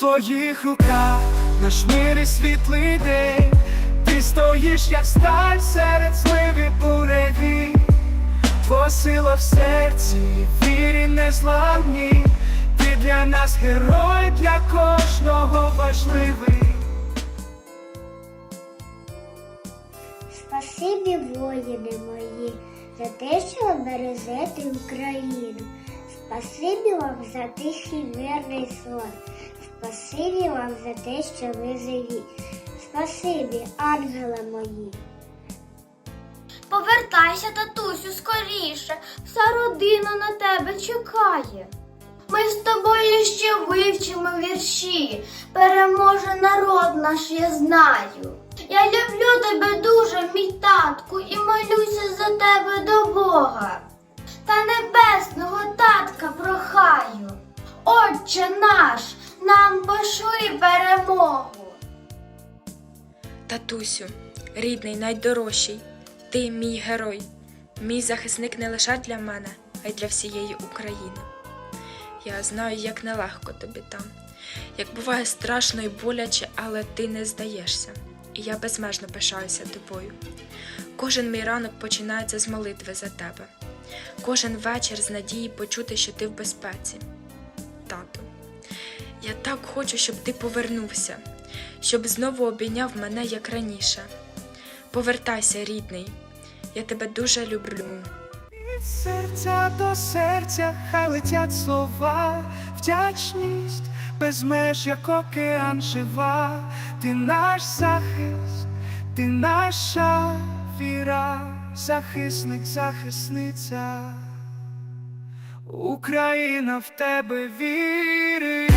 твоїх руках наш мир і світлий день. Ти стоїш, як сталь серед зливи буреві. Твоя сила в серці, вірі незламні. Ти для нас герой, для кожного важливий. Спасибі, воїни мої, за те, що бережете Україну. Спасибі вам за тихий мирний сон. Спасибі вам за те, що ви живі. Спасибі, ангели мої. Повертайся, татусю, скоріше, вся родина на тебе чекає. Ми з тобою ще вивчимо вірші, переможе народ наш, я знаю. Я люблю тебе дуже, мій татку, і молюся за тебе до Бога. Та небесного татка прохаю. Отче наш, нам перемогу. Татусю, рідний, найдорожчий, ти мій герой, мій захисник не лише для мене, а й для всієї України. Я знаю, як нелегко тобі там, як буває страшно і боляче, але ти не здаєшся, і я безмежно пишаюся тобою. Кожен мій ранок починається з молитви за тебе, кожен вечір з надії почути, що ти в безпеці. Тату, я так хочу, щоб ти повернувся, щоб знову обійняв мене як раніше. Повертайся, рідний, я тебе дуже люблю. Від серця до серця хай летять слова, вдячність без меж, як океан жива, ти наш захист, ти наша віра, захисник, захисниця. Україна в тебе вірить.